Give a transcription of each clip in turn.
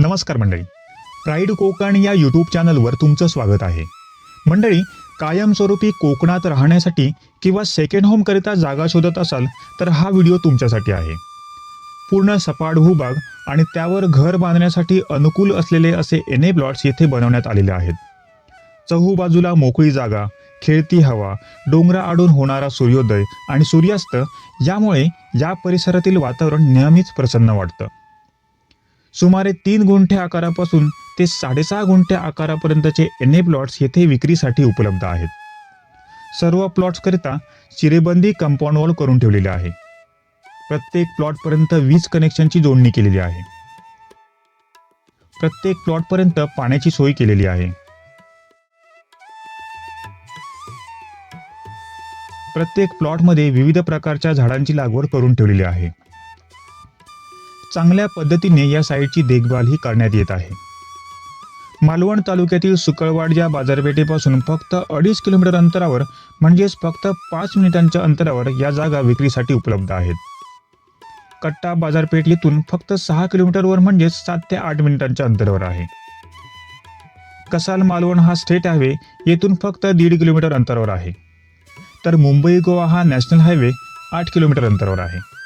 नमस्कार मंडळी. प्राईड कोकण या यूट्यूब चॅनलवर तुमचं स्वागत आहे. मंडळी कायमस्वरूपी कोकणात राहण्यासाठी किंवा सेकंड होमकरिता जागा शोधत असाल तर हा व्हिडिओ तुमच्यासाठी आहे. पूर्ण सपाट भूभाग आणि त्यावर घर बांधण्यासाठी अनुकूल असलेले असे एने प्लॉट्स येथे बनवण्यात आलेले आहेत. चहूबाजूला मोकळी जागा खेळती हवा डोंगरा आडून होणारा सूर्योदय आणि सूर्यास्त यामुळे या परिसरातील वातावरण नेहमीच प्रसन्न वाटतं. सुमारे तीन गुंठे आकारापासून ते साडेसहा गुंठे आकारापर्यंतचे एन ए प्लॉट्स येथे विक्रीसाठी उपलब्ध आहेत. सर्व प्लॉट्सकरिता चिरेबंदी कंपाऊंड वॉल करून ठेवलेले आहे. प्रत्येक प्लॉटपर्यंत वीज कनेक्शनची जोडणी केलेली आहे. प्रत्येक प्लॉटपर्यंत पाण्याची सोय केलेली आहे. प्रत्येक प्लॉटमध्ये विविध प्रकारच्या झाडांची लागवड करून ठेवलेली आहे. चांगल्या पद्धतीने या साईटची देखभालही करण्यात येत आहे. मालवण तालुक्यातील सुकळवाड या बाजारपेठेपासून फक्त अडीच किलोमीटर अंतरावर म्हणजेच फक्त पाच मिनिटांच्या अंतरावर या जागा विक्रीसाठी उपलब्ध आहेत. कट्टा बाजारपेठ येथून फक्त सहा किलोमीटरवर म्हणजेच सात ते आठ मिनिटांच्या अंतरावर आहे. कसाल मालवण हा स्टेट हायवे येथून फक्त दीड किलोमीटर अंतरावर आहे. तर मुंबई गोवा हा नॅशनल हायवे आठ किलोमीटर अंतरावर आहे.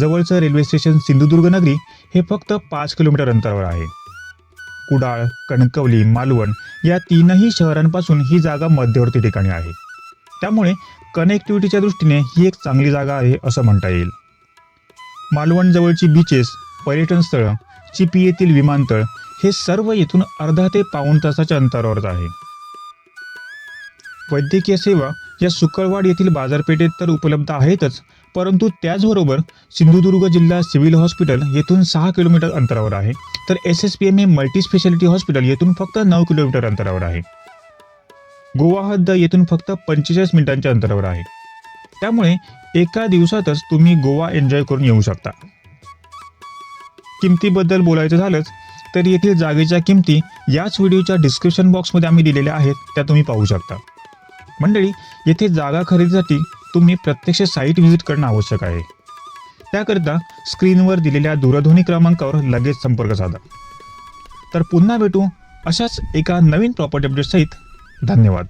जवळचं रेल्वे स्टेशन सिंधुदुर्ग नगरी हे फक्त पाच किलोमीटर अंतरावर आहे. कुडाळ कणकवली मालवण या तीनही शहरांपासून ही जागा मध्यवर्ती ठिकाणी आहे. त्यामुळे कनेक्टिव्हिटीच्या दृष्टीने ही एक चांगली जागा आहे असं म्हणता येईल. मालवण जवळची बीचेस पर्यटन स्थळं चिपी येथील विमानतळ हे सर्व येथून अर्धा ते पाऊण तासाच्या अंतरावरच आहे. वैद्यकीय सेवा या सुकळवाड येथील बाजारपेठेत तर उपलब्ध आहेतच. परंतु त्याचबरोबर सिंधुदुर्ग जिल्हा सिव्हिल हॉस्पिटल येथून सहा किलोमीटर अंतरावर आहे. तर S S P M A multi speciality hospital येथून फक्त नऊ किलोमीटर अंतरावर आहे. गोवा हद्द येथून फक्त पंचेचाळीस मिनिटांच्या अंतरावर आहे. त्यामुळे एका दिवसातच तुम्ही गोवा एन्जॉय करून येऊ शकता. किमतीबद्दल बोलायचं झालंच तर येथील जागेच्या किमती याच व्हिडिओच्या डिस्क्रिप्शन बॉक्समध्ये आम्ही दिलेल्या आहेत त्या तुम्ही पाहू शकता. मंडळी येथे जागा खरेदीसाठी तुम्ही प्रत्यक्ष साईट व्हिजिट करणं आवश्यक आहे. त्याकरिता स्क्रीनवर दिलेल्या दूरध्वनी क्रमांकावर लगेच संपर्क साधा. तर पुन्हा भेटू अशाच एका नवीन प्रॉपर्टी अपडेटसहित धन्यवाद.